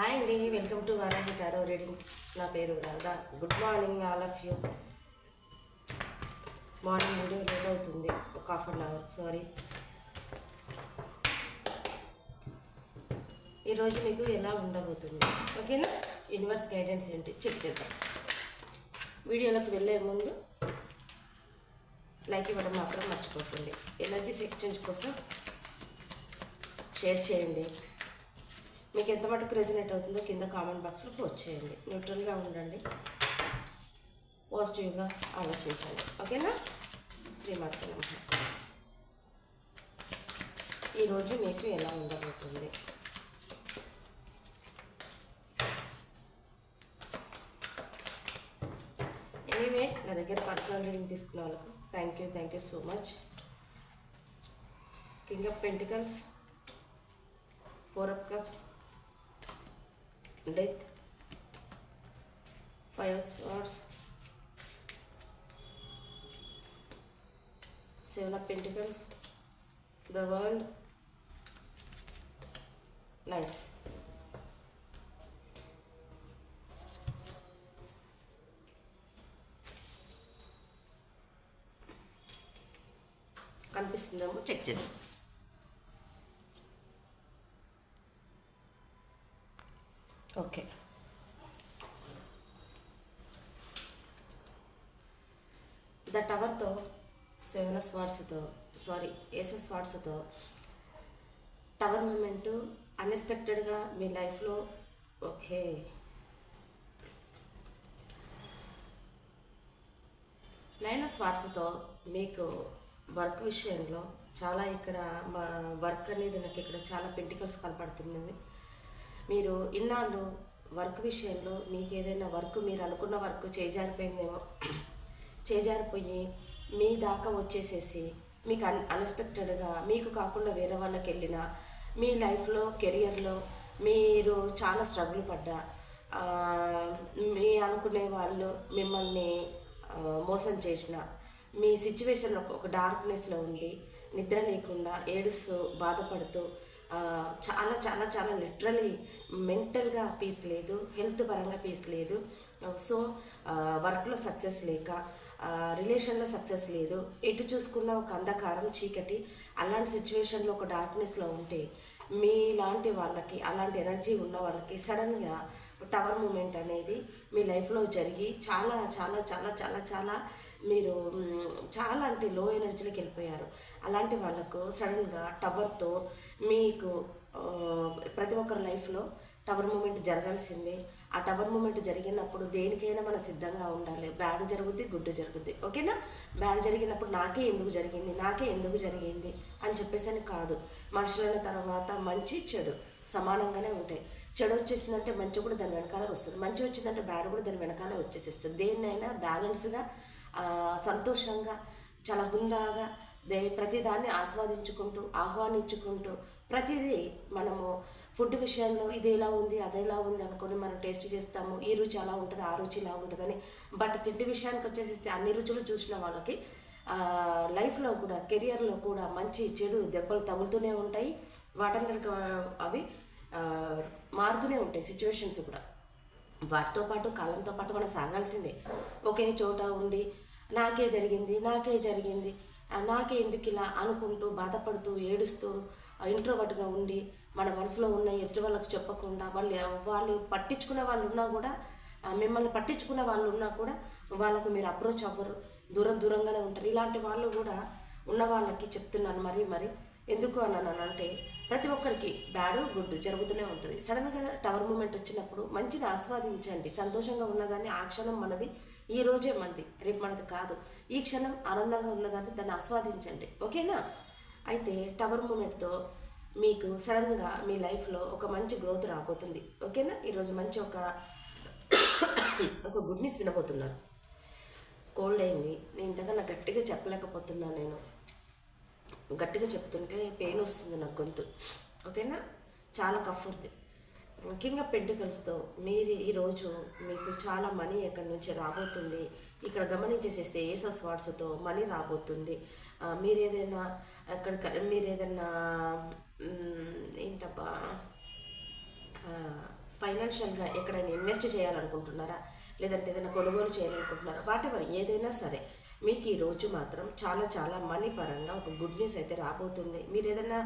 Hi అండి welcome to Varahi tarot reading. నా పేరు Radha. Good morning all of you. Morning video late అవుతుంది. ఒక హాఫ్ అన్ అవర్ సారీ. ఈరోజు మీకు ఎలా ఉండబోతుంది? ఓకేనా? యూనివర్స్ గైడెన్స్ ఏంటి? చెక్ చేద్దాం. వీడియోలోకి వెళ్ళే ముందు లైక్ ఇవ్వడం మాత్రం మర్చిపోతుంది ఎనర్జీ ఎక్స్చేంజ్ కోసం షేర్ చేయండి. మీకు ఎంత మటుకు రెజినేట్ అవుతుందో కింద కామెంట్ బాక్స్లో పోస్ట్ చేయండి. న్యూట్రల్గా ఉండండి. పాజిటివ్గా ఆలోచించండి. ఓకేనా? శ్రీమాత ఈరోజు మీకు ఎలా ఉండబోతుంది? ఎనీవే నా దగ్గర పర్సనల్ రీడింగ్ తీసుకున్న వాళ్ళకు thank you thank you so much king of pentacles four of cups death five swords seven of pentacles the world nice కనిపిస్తుందేమో? Check చేద్దాం. ఓకే. ద టవర్తో సెవెన్ స్వార్డ్స్తో సారీ ఏస వాట్స్తో టవర్ మూమెంట్ అన్ఎక్స్పెక్టెడ్గా మీ లైఫ్లో okay. Nine స్వాట్స్తో మీకు work విషయంలో చాలా ఇక్కడ మా వర్క్ అనేది నాకు ఇక్కడ చాలా పెంటికల్స్ కనపడుతుంది. మీరు ఇన్నాళ్ళు వర్క్ విషయంలో మీకు ఏదైనా వర్క్ మీరు అనుకున్న వర్క్ చేజారిపోయిందేమో చేజారిపోయి మీ దాకా వచ్చేసేసి మీకు అన్ అన్ఎక్స్పెక్టెడ్గా మీకు కాకుండా వేరే వాళ్ళకి వెళ్ళిన మీ లైఫ్లో కెరియర్లో మీరు చాలా స్ట్రగుల్ పడ్డా మీ అనుకునే వాళ్ళు మిమ్మల్ని మోసం చేసిన మీ సిచ్యువేషన్ ఒక డార్క్నెస్లో ఉండి నిద్ర లేకుండా ఏడుస్తూ బాధపడుతూ చాలా చాలా చాలా లిటరలీ మెంటల్గా పీస్ లేదు హెల్త్ పరంగా పీస్ లేదు. సో వర్క్లో సక్సెస్ లేక రిలేషన్లో సక్సెస్ లేదు. ఎటు చూసుకున్న ఒక అంధకారం చీకటి. అలాంటి సిచ్యువేషన్లో ఒక డార్క్నెస్లో ఉంటే మీలాంటి వాళ్ళకి అలాంటి ఎనర్జీ ఉన్న వాళ్ళకి సడన్గా టవర్ మూమెంట్ అనేది మీ లైఫ్లో జరిగి చాలా చాలా చాలా చాలా చాలా మీరు చాలా అంటే లో ఎనర్జీలోకి వెళ్ళిపోయారు. అలాంటి వాళ్ళకు సడన్గా టవర్తో మీకు ప్రతి ఒక్కరి లైఫ్లో టవర్ మూమెంట్ జరగాల్సిందే. ఆ టవర్ మూమెంట్ జరిగినప్పుడు దేనికైనా మనం సిద్ధంగా ఉండాలి. బ్యాడ్ జరుగుద్ది గుడ్డు జరుగుద్ది. ఓకేనా? బ్యాడ్ జరిగినప్పుడు నాకే ఎందుకు జరిగింది? నాకే ఎందుకు జరిగింది? అని చెప్పేసి అని కాదు. మనుషులైన తర్వాత మంచి చెడు సమానంగానే ఉంటాయి. చెడు వచ్చేసిందంటే మంచి కూడా దాని వెనకాల వస్తుంది. మంచి వచ్చిందంటే బ్యాడ్ కూడా దాని వెనకాల వచ్చేసేస్తుంది. దేన్నైనా బ్యాలెన్స్గా సంతోషంగా చాలా హుందాగా దే ప్రతిదాన్ని ఆస్వాదించుకుంటూ ఆహ్వానించుకుంటూ ప్రతిదీ మనము ఫుడ్ విషయంలో ఇది ఎలా ఉంది అది ఎలా ఉంది అనుకొని మనం టేస్ట్ చేస్తాము ఈ రుచి అలా ఉంటుంది ఆ రుచి ఇలా ఉంటుందని. బట్ తిండి విషయానికి వచ్చేసేస్తే అన్ని రుచులు చూసిన వాళ్ళకి లైఫ్లో కూడా కెరియర్లో కూడా మంచి చెడు దెబ్బలు తగులుతూనే ఉంటాయి. వాటందరికి అవి మారుతూనే ఉంటాయి సిచ్యువేషన్స్ కూడా. వాటితో పాటు కాలంతో పాటు మనం సాగాల్సిందే. ఒకే చోట ఉండి నాకే జరిగింది నాకే జరిగింది నాకే ఎందుకు ఇలా అనుకుంటూ బాధపడుతూ ఏడుస్తూ ఇంట్రోవర్ట్గా ఉండి మన మనసులో ఉన్న ఎదుటి వాళ్ళకి చెప్పకుండా వాళ్ళు వాళ్ళు పట్టించుకునే వాళ్ళు ఉన్నా కూడా మిమ్మల్ని పట్టించుకునే వాళ్ళు ఉన్నా కూడా వాళ్ళకు మీరు అప్రోచ్ అవ్వరు. దూరం దూరంగానే ఉంటారు. ఇలాంటి వాళ్ళు కూడా ఉన్న వాళ్ళకి చెప్తున్నాను మరి మరి. ఎందుకు అన్నాను అంటే ప్రతి ఒక్కరికి బ్యాడ్ గుడ్ జరుగుతూనే ఉంటుంది. సడన్గా టవర్ మూమెంట్ వచ్చినప్పుడు మంచిది ఆస్వాదించండి. సంతోషంగా ఉన్నదాన్ని ఆ క్షణం మనది ఈ రోజే మనది. రేపు మనది కాదు. ఈ క్షణం ఆనందంగా ఉన్నదాన్ని దాన్ని ఆస్వాదించండి. ఓకేనా? అయితే టవర్ మూమెంట్తో మీకు సడన్గా మీ లైఫ్లో ఒక మంచి గ్రోత్ రాబోతుంది. ఓకేనా? ఈరోజు మంచి ఒక ఒక గుడ్ న్యూస్ వినబోతున్నారు. కోల్డ్ అయింది. నేను ఇంతకన్నా గట్టిగా చెప్పలేకపోతున్నాను నేను. గట్టిగా చెప్తుంటే పెయిన్ వస్తుంది నాకు గొంతు. ఓకేనా? చాలా కఫ్ ఉంది. ముఖ్యంగా పెంటికల్స్తో మీరు ఈరోజు మీకు చాలా మనీ ఎక్కడి నుంచి రాబోతుంది. ఇక్కడ గమనించేసేస్తే ఏస్ ఆఫ్ మనీ రాబోతుంది. మీరు ఏదైనా అక్కడ మీరు ఏదైనా ఏంటబ్బా ఫైనాన్షియల్గా ఎక్కడైనా ఇన్వెస్ట్ చేయాలనుకుంటున్నారా? లేదంటే ఏదైనా కొనుగోలు చేయాలనుకుంటున్నారా? వాటెవర్ ఏదైనా సరే. మీకు ఈ రోజు మాత్రం చాలా చాలా మనీ పరంగా ఒక గుడ్ న్యూస్ అయితే రాబోతుంది. మీరు ఏదైనా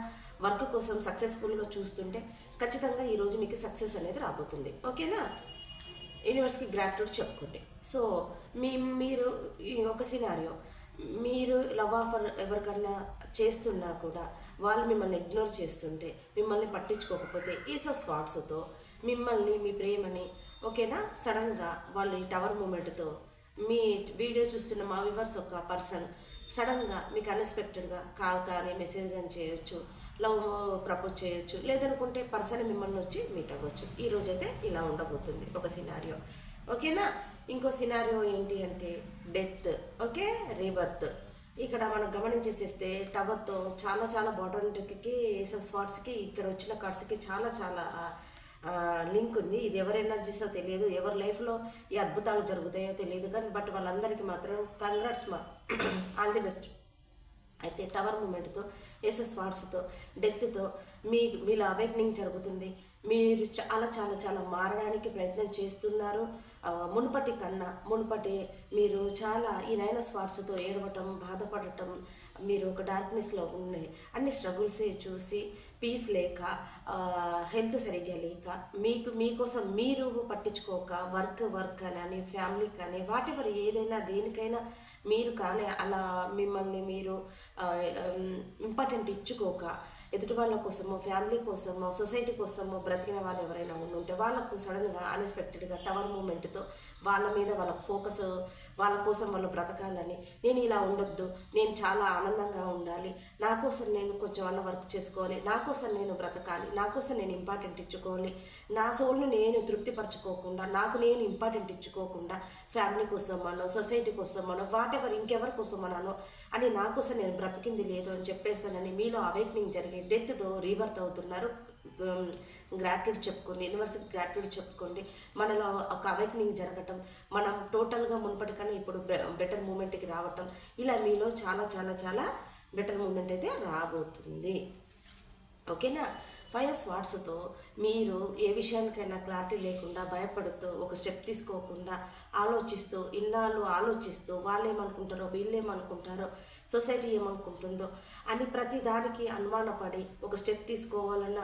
వర్క్ కోసం సక్సెస్ఫుల్గా చూస్తుంటే ఖచ్చితంగా ఈరోజు మీకు సక్సెస్ అనేది రాబోతుంది. ఓకేనా యూనివర్స్కి గ్రాట్యూడ్ చెప్పుకోండి. సో మీ మీరు ఈ ఒక సినారియో మీరు లవ్ ఆఫర్ ఎవరికన్నా చేస్తున్నా కూడా వాళ్ళు మిమ్మల్ని ఇగ్నోర్ చేస్తుంటే మిమ్మల్ని పట్టించుకోకపోతే ఈసో స్పాట్స్తో మిమ్మల్ని మీ ప్రేమని ఓకేనా సడన్గా వాళ్ళు ఈ టవర్ మూమెంట్తో మీ వీడియో చూస్తున్న మా వివర్స్ ఒక పర్సన్ సడన్గా మీకు అన్ఎక్స్పెక్టెడ్గా కాల్ కానీ మెసేజ్ కానీ చేయొచ్చు లవ్ ప్రపోజ్ చేయొచ్చు లేదనుకుంటే పర్సన్ మిమ్మల్ని వచ్చి మీట్ అవ్వచ్చు. ఈ రోజైతే ఇలా ఉండబోతుంది ఒక సినారియో. ఓకేనా? ఇంకో సినారియో ఏంటి అంటే డెత్ ఓకే? రీబర్త్. ఇక్కడ మనం గమనించేసేస్తే టవర్తో చాలా చాలా బాటమ్ డెక్కి స్వాట్స్కి ఇక్కడ వచ్చిన కార్డ్స్కి చాలా చాలా లింక్ ఉంది. ఇది ఎవరి ఎనర్జీసో తెలియదు. ఎవరి లైఫ్లో ఈ అద్భుతాలు జరుగుతాయో తెలియదు. కానీ బట్ వాళ్ళందరికీ మాత్రం కంగ్రాట్స్ మా ఆల్ ది బెస్ట్. అయితే టవర్ మూమెంట్తో ఎస్ఎస్ వార్డ్స్తో డెత్తో మీ మీలో అవేక్నింగ్ జరుగుతుంది. మీరు చాలా చాలా చాలా మారడానికి ప్రయత్నం చేస్తున్నారు. మునుపటి కన్నా మునుపటి మీరు చాలా ఈ నయన స్వార్ట్స్తో ఏడవటం బాధపడటం మీరు ఒక డార్క్నెస్లో ఉన్నాయి అన్ని స్ట్రగుల్సే చూసి పీస్ లేక హెల్త్ సరిగ్గా లేక మీకు మీకోసం మీరు పట్టించుకోక వర్క్ వర్క్ అని ఫ్యామిలీ కానీ వాటెవర్ ఏదైనా దేనికైనా మీరు కానీ అలా మిమ్మల్ని మీరు ఇంపార్టెంట్ ఇచ్చుకోక ఎదుటి వాళ్ళ కోసమో ఫ్యామిలీ కోసమో సొసైటీ కోసమో బ్రతికిన వాళ్ళు ఎవరైనా ఉంటే వాళ్ళకు సడన్గా అన్ఎక్స్పెక్టెడ్గా టవర్ మూమెంట్తో వాళ్ళ మీద వాళ్ళకు ఫోకస్ వాళ్ళ కోసం వాళ్ళు బ్రతకాలని నేను ఇలా ఉండొద్దు నేను చాలా ఆనందంగా ఉండాలి నా కోసం నేను కొంచెం అన్న వర్క్ చేసుకోవాలి నా కోసం నేను బ్రతకాలి నా కోసం నేను ఇంపార్టెంట్ ఇచ్చుకోవాలి నా సోల్ను నేను తృప్తిపరచుకోకుండా నాకు నేను ఇంపార్టెంట్ ఇచ్చుకోకుండా ఫ్యామిలీ కోసం మనో సొసైటీ కోసం మనో వాట్ ఎవర్ ఇంకెవరి కోసం మననో అని నా కోసం నేను బ్రతికింది లేదు అని చెప్పేసానని మీలో అవేక్నింగ్ జరిగి డెత్తో రీబర్త్ అవుతున్నారు. గ్రాట్యూడ్ చెప్పుకోండి యూనివర్సిటీ గ్రాట్యూడ్ చెప్పుకోండి. మనలో ఒక అవేక్నింగ్ జరగటం మనం టోటల్గా మునుపటి కన్నా ఇప్పుడు బెటర్ మూమెంట్కి రావటం ఇలా మీలో చాలా చాలా చాలా బెటర్ మూమెంట్ అయితే రాబోతుంది. ఓకేనా ఫైర్స్ వాట్స్తో మీరు ఏ విషయానికైనా క్లారిటీ లేకుండా భయపడుతూ ఒక స్టెప్ తీసుకోకుండా ఆలోచిస్తూ ఇన్నాళ్ళు ఆలోచిస్తూ వాళ్ళు ఏమనుకుంటారో వీళ్ళు ఏమనుకుంటారో సొసైటీ ఏమనుకుంటుందో అని ప్రతి దానికి అనుమానపడి ఒక స్టెప్ తీసుకోవాలన్న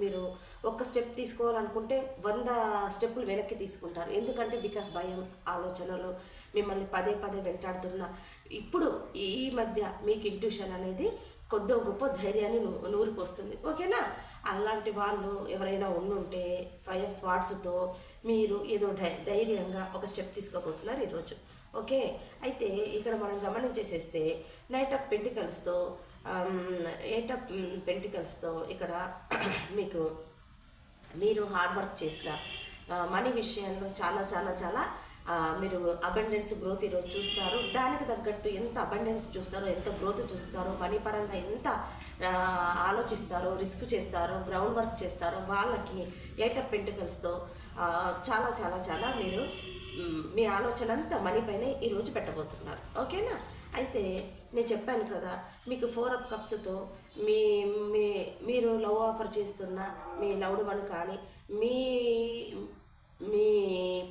మీరు ఒక స్టెప్ తీసుకోవాలనుకుంటే వంద స్టెప్పులు వెనక్కి తీసుకుంటారు. ఎందుకంటే బికాస్ భయం ఆలోచనలు మిమ్మల్ని పదే పదే వెంటాడుతున్న ఇప్పుడు ఈ మధ్య మీకు ఇంట్యూషన్ అనేది కొద్దో గొప్ప ధైర్యాన్ని నూరికి వస్తుంది ఓకేనా? అలాంటి వాళ్ళు ఎవరైనా ఉండుంటే ఫైవ్ స్వాట్స్తో మీరు ఏదో ధైర్యంగా ఒక స్టెప్ తీసుకోబోతున్నారు ఈరోజు. ఓకే? అయితే ఇక్కడ మనం గమనించేసేస్తే నైట్ ఆఫ్ పెంటికల్స్తో ఎయిట్ ఆఫ్ పెంటికల్స్తో ఇక్కడ మీకు మీరు హార్డ్ వర్క్ చేసిన uh, మనీ విషయంలో చాలా చాలా చాలా మీరు అబండెన్స్ గ్రోత్ ఈరోజు చూస్తారు. దానికి తగ్గట్టు ఎంత అబండెన్స్ చూస్తారో ఎంత గ్రోత్ చూస్తారో మనీ పరంగా ఎంత ఆలోచిస్తారో రిస్క్ చేస్తారో గ్రౌండ్ వర్క్ చేస్తారో వాళ్ళకి ఎయిట్ ఆఫ్ పెంటికల్స్తో చాలా చాలా చాలా మీరు మీ ఆలోచన అంతా మనీ పైనే ఈరోజు పెట్టబోతున్నారు. ఓకేనా? అయితే నేను చెప్పాను కదా మీకు ఫోర్ అప్ కప్స్తో మీ మీ మీరు లవ్ ఆఫర్ చేస్తున్న మీ లవ్డ్ వన్ కానీ మీ మీ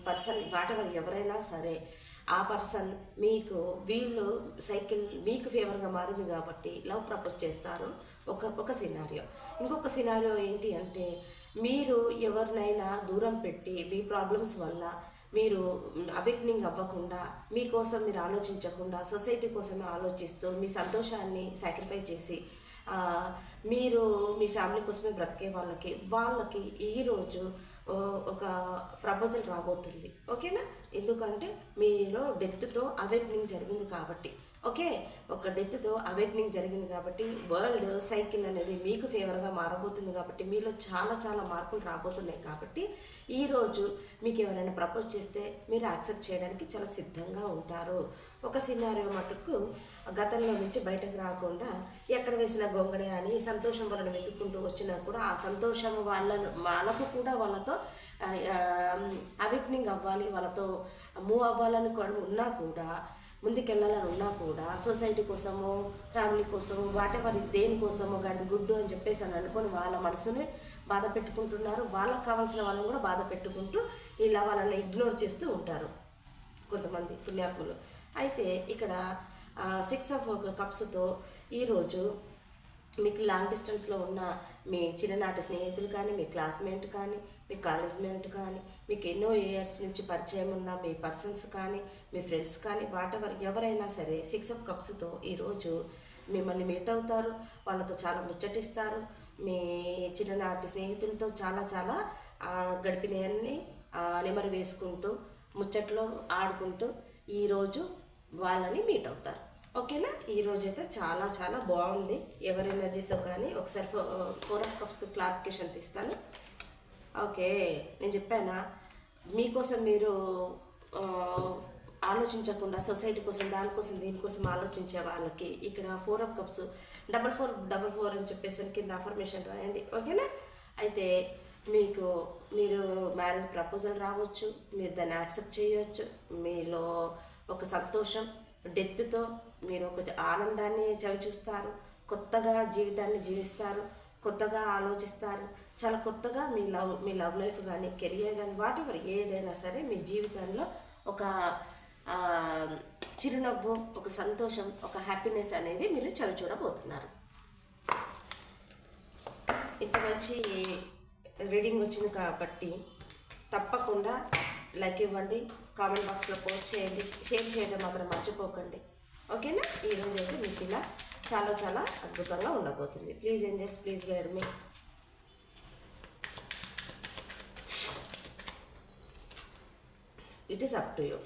పర్సన్ వాటెవర్ ఎవరైనా సరే ఆ పర్సన్ మీకు వీళ్ళు సైకిల్ మీకు ఫేవర్గా మారింది కాబట్టి లవ్ ప్రపోజ్ చేస్తారు. ఒక ఒక సినారియో. ఇంకొక సినారియో ఏంటి అంటే మీరు ఎవరినైనా దూరం పెట్టి మీ ప్రాబ్లమ్స్ వల్ల మీరు అవేక్నింగ్ అవ్వకుండా మీకోసం మీరు ఆలోచించకుండా సొసైటీ కోసమే ఆలోచిస్తూ మీ సంతోషాన్ని సాక్రిఫై చేసి మీరు మీ ఫ్యామిలీ కోసమే బ్రతికే వాళ్ళకి వాళ్ళకి ఈరోజు ఒక ప్రపోజల్ రాబోతుంది. ఓకేనా? ఎందుకంటే మీలో డెత్తో అవేక్నింగ్ జరిగింది కాబట్టి. ఓకే? ఒక డెత్తో అవేక్నింగ్ జరిగింది కాబట్టి వరల్డ్ సైకిల్ అనేది మీకు ఫేవర్గా మారబోతుంది కాబట్టి మీలో చాలా చాలా మార్పులు రాబోతున్నాయి కాబట్టి ఈరోజు మీకు ఎవరైనా ప్రపోజ్ చేస్తే మీరు యాక్సెప్ట్ చేయడానికి చాలా సిద్ధంగా ఉంటారు. ఒక సినారియో మటుకు గతంలో నుంచి బయటకు రాకుండా ఎక్కడ వేసిన గొంగడే అని సంతోషం వాళ్ళని వెతుక్కుంటూ వచ్చినా కూడా ఆ సంతోషం వాళ్ళను వాళ్ళకు కూడా వాళ్ళతో అవిక్నింగ్ అవ్వాలి వాళ్ళతో మూవ్ అవ్వాలని కూడా ఉన్నా కూడా ముందుకెళ్ళాలని ఉన్నా కూడా సొసైటీ కోసమో ఫ్యామిలీ కోసము వాటెవర్ దేనికోసమో గడి గుడ్డు అని చెప్పేసి అని అనుకొని వాళ్ళ మనసుని బాధ పెట్టుకుంటున్నారు. వాళ్ళకి కావాల్సిన వాళ్ళని కూడా బాధ పెట్టుకుంటూ ఇలా వాళ్ళని ఇగ్నోర్ చేస్తూ ఉంటారు కొంతమంది పుణ్యాత్ములు. అయితే ఇక్కడ సిక్స్ ఆఫ్ కప్స్తో ఈరోజు మీకు లాంగ్ డిస్టెన్స్లో ఉన్న మీ చిన్ననాటి స్నేహితులు కానీ మీ క్లాస్మేట్ కానీ మీ కాలేజ్ మేట్ కానీ మీకు ఎన్నో ఇయర్స్ నుంచి పరిచయం ఉన్న మీ పర్సన్స్ కానీ మీ ఫ్రెండ్స్ కానీ వాటెవర్ ఎవరైనా సరే సిక్స్ ఆఫ్ కప్స్తో ఈరోజు మిమ్మల్ని మీట్ అవుతారు. వాళ్ళతో చాలా ముచ్చటిస్తారు. మీ చిన్ననాటి స్నేహితులతో చాలా చాలా గడిపినవన్నీ నెమరు వేసుకుంటూ ముచ్చట్లో ఆడుకుంటూ ఈరోజు వాళ్ళని మీట్ అవుతారు. ఓకేనా? ఈరోజు అయితే చాలా చాలా బాగుంది. ఎవరి ఎనర్జీస్ కానీ ఒకసారి ఫోర్ ఆఫ్ కప్స్కి క్లారిఫికేషన్ తీస్తాను. ఓకే నేను చెప్పానా? మీకోసం మీరు ఆలోచించకుండా సొసైటీ కోసం దానికోసం దీనికోసం ఆలోచించే వాళ్ళకి ఇక్కడ four of cups double four double four అని చెప్పేసి కింద అఫర్మేషన్ రాయండి. ఓకేనా? అయితే మీకు మీరు మ్యారేజ్ ప్రపోజల్ రావచ్చు మీరు దాన్ని యాక్సెప్ట్ చేయవచ్చు మీలో ఒక సంతోషం డెత్తో మీరు ఒక ఆనందాన్ని చవి చూస్తారు కొత్తగా జీవితాన్ని జీవిస్తారు కొత్తగా ఆలోచిస్తారు చాలా కొత్తగా మీ లవ్ మీ లవ్ లైఫ్ కానీ కెరియర్ కానీ వాటి ఏదైనా సరే మీ జీవితంలో ఒక చిరునవ్వు ఒక సంతోషం ఒక హ్యాపీనెస్ అనేది మీరు చవి చూడబోతున్నారు ఇంత మంచి రీడింగ్ వచ్చింది కాబట్టి తప్పకుండా లైక్ ఇవ్వండి కామెంట్ బాక్స్లో పోస్ట్ చేయండి షేర్ చేయడం మాత్రం మర్చిపోకండి. ఓకేనా? ఈరోజు అయితే మీకు ఇలా చాలా చాలా అద్భుతంగా ఉండబోతుంది. Please angels please guide me it is up to you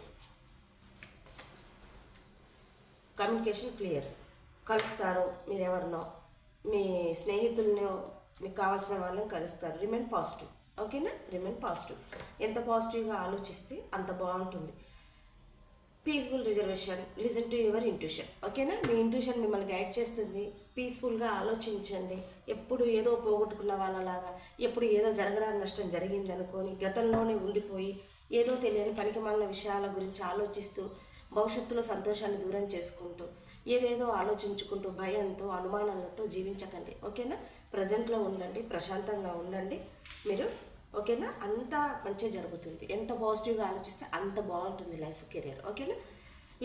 communication clear కలుస్తారు మీరు ఎవరినో మీ స్నేహితులను మీకు కావాల్సిన వాళ్ళని కలుస్తారు. రిమైన్ పాజిటివ్ ఓకేనా? రిమైన్ పాజిటివ్ ఎంత పాజిటివ్గా ఆలోచిస్తే అంత బాగుంటుంది. Peaceful reservation listen to your intuition ఓకేనా? మీ ఇంట్యూషన్ మిమ్మల్ని గైడ్ చేస్తుంది. పీస్ఫుల్గా ఆలోచించండి. ఎప్పుడు ఏదో పోగొట్టుకున్న వాళ్ళలాగా ఎప్పుడు ఏదో జరగరాని నష్టం జరిగింది అనుకొని గతంలోనే ఉండిపోయి ఏదో తెలియని పనికిమాలిన విషయాల గురించి ఆలోచిస్తూ భవిష్యత్తులో సంతోషాన్ని దూరం చేసుకుంటూ ఏదేదో ఆలోచించుకుంటూ భయంతో అనుమానాలతో జీవించకండి. ఓకేనా? ప్రజెంట్లో ఉండండి ప్రశాంతంగా ఉండండి. మీరు ఓకేనా? అంత మంచిగా జరుగుతుంది. ఎంత పాజిటివ్గా ఆలోచిస్తే అంత బాగుంటుంది లైఫ్ కెరియర్. ఓకేనా?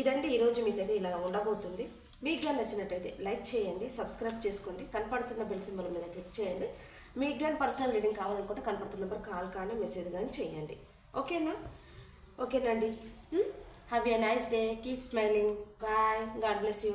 ఇదండి ఈరోజు మీకైతే ఇలా ఉండబోతుంది. మీకు కానీ నచ్చినట్టయితే లైక్ చేయండి సబ్స్క్రైబ్ చేసుకోండి కనపడుతున్న బెల్ సింబల్ మీద క్లిక్ చేయండి. మీకు కానీ పర్సనల్ రీడింగ్ కావాలనుకుంటే కనపడుతున్న నెంబర్ కాల్ కానీ మెసేజ్ కానీ చేయండి. ఓకేనా? ఓకేనండి have a nice day keep smiling bye God bless you